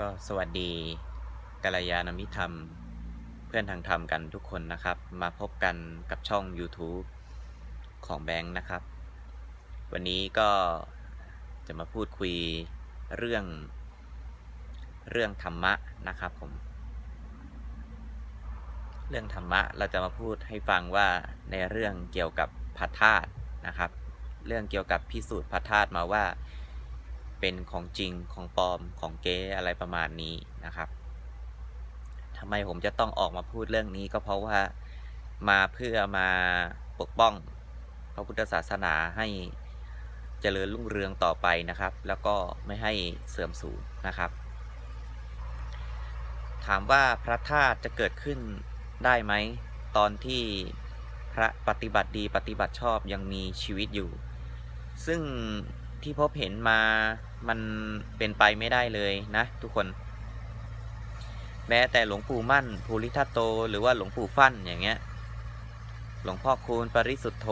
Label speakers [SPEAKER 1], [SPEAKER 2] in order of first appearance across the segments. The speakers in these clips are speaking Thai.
[SPEAKER 1] ก็สวัสดีกัลยาณมิตรธรรม เพื่อนทางธรรมกันทุกคนนะครับ มาพบกันกับช่อง YouTube ของแบงค์นะครับ วันนี้ก็จะมาพูดคุยเรื่องเรื่องธรรมะนะครับผม เรื่องธรรมะเราจะมาพูดให้ฟังว่าในเรื่องเกี่ยวกับพระธาตุนะครับ เรื่องเกี่ยวกับพิสูจน์พระธาตุมาว่า เป็นของจริงของปลอมของเก๊อะไรประมาณนี้นะครับทำไมผมจะต้องออกมาพูดเรื่องนี้ก็เพราะว่ามาเพื่อมาปกป้องพระพุทธศาสนาให้เจริญรุ่งเรืองต่อไปนะครับ แล้วก็ไม่ให้เสื่อมสูญนะครับ ถามว่าพระธาตุจะเกิดขึ้นได้ไหมตอนที่พระปฏิบัติดีปฏิบัติชอบยังมีชีวิตอยู่ ซึ่ง ที่พบเห็นมามันเป็นไปไม่ได้เลยนะทุกคน แม้แต่หลวงปู่มั่นภูริทัตโต หรือว่าหลวงปู่ฟั่นอย่างเงี้ย หลวงพ่อคูณปริสุทธโธ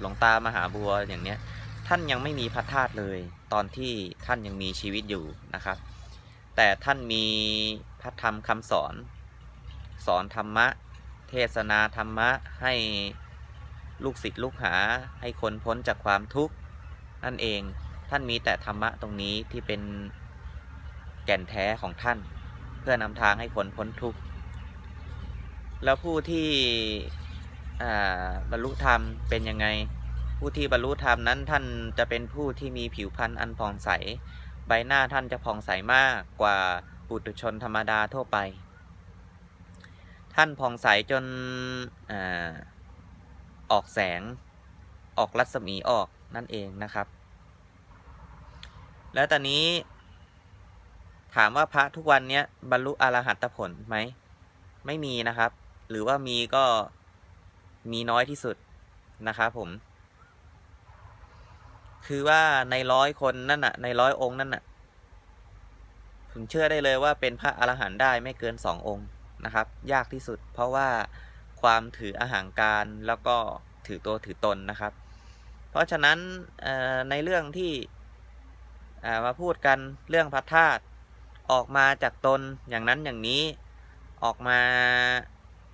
[SPEAKER 1] หลวงตามหาบัวอย่างเนี้ย ท่านยังไม่มีพระธาตุเลย ตอนที่ท่านยังมีชีวิตอยู่นะครับ แต่ท่านมีพระธรรมคำสอน สอนธรรมะ เทศนาธรรมะให้ลูกศิษย์ลูกหาให้คนพ้นจากความทุกข์ นั่นเอง ท่านมีแต่ธรรมะตรงนี้ที่เป็นแก่นแท้ของท่าน เพื่อนำทางให้คนพ้นทุกข์ แล้วผู้ที่บรรลุธรรมเป็นยังไง ผู้ที่บรรลุธรรมนั้นท่านจะเป็นผู้ที่มีผิวพรรณอันผ่องใส ใบหน้าท่านจะผ่องใสมากกว่าปุถุชนธรรมดาทั่วไป ท่านผ่องใสจนอออกแสง ออกรัศมีออก นั่นเองนะครับ แล้วตอนนี้ ถามว่าพระทุกวันนี้บรรลุอรหัตผลไหม ไม่มีนะครับ หรือว่ามีก็มีน้อยที่สุดนะครับผม คือว่าในร้อยคนนั่นน่ะ ในร้อยองค์นั่นน่ะผมเชื่อได้เลยว่าเป็นพระอรหันต์ได้ไม่เกินสององค์นะครับ ยากที่สุด เพราะว่าความถืออาหางการแล้วก็ถือตัวถือตนนะครับ เพราะฉะนั้นในเรื่องที่มาพูดกันเรื่องพระธาตุออกมาจากตนอย่างนั้นอย่างนี้ออกมา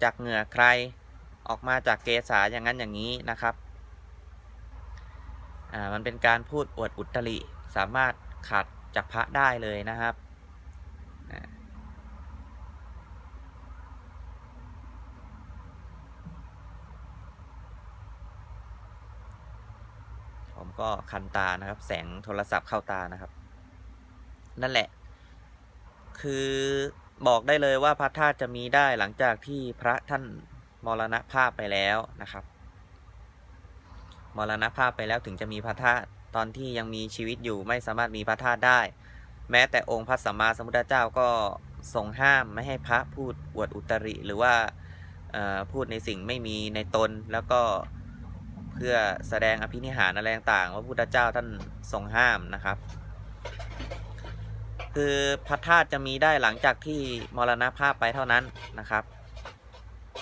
[SPEAKER 1] จากเหงื่อใคร ออกมาจากเกษาอย่างนั้นอย่างนี้นะครับมันเป็นการพูดอวดอุตริสามารถขัดจากพระได้เลยนะครับอ่าผม ก็คันตานะครับ แสงโทรศัพท์เข้าตานะครับ นั่นแหละ คือบอกได้เลยว่าพระธาตุจะมีได้หลังจากที่พระท่านมรณภาพไปแล้วนะครับ มรณภาพไปแล้วถึงจะมีพระธาตุตอนที่ยังมีชีวิตอยู่ไม่สามารถมีพระธาตุได้ แม้แต่องค์พระสัมมาสัมพุทธเจ้าก็ทรงห้ามไม่ให้พระพูดอวดอุตริ หรือว่าพูดในสิ่งไม่มีในตนแล้วก็ พื่อแสดงอภินิหารอะไรต่างๆว่าพุทธเจ้าท่านทรงห้ามนะครับ คือพระธาตุจะมีได้หลังจากที่มรณภาพไปเท่านั้นนะครับ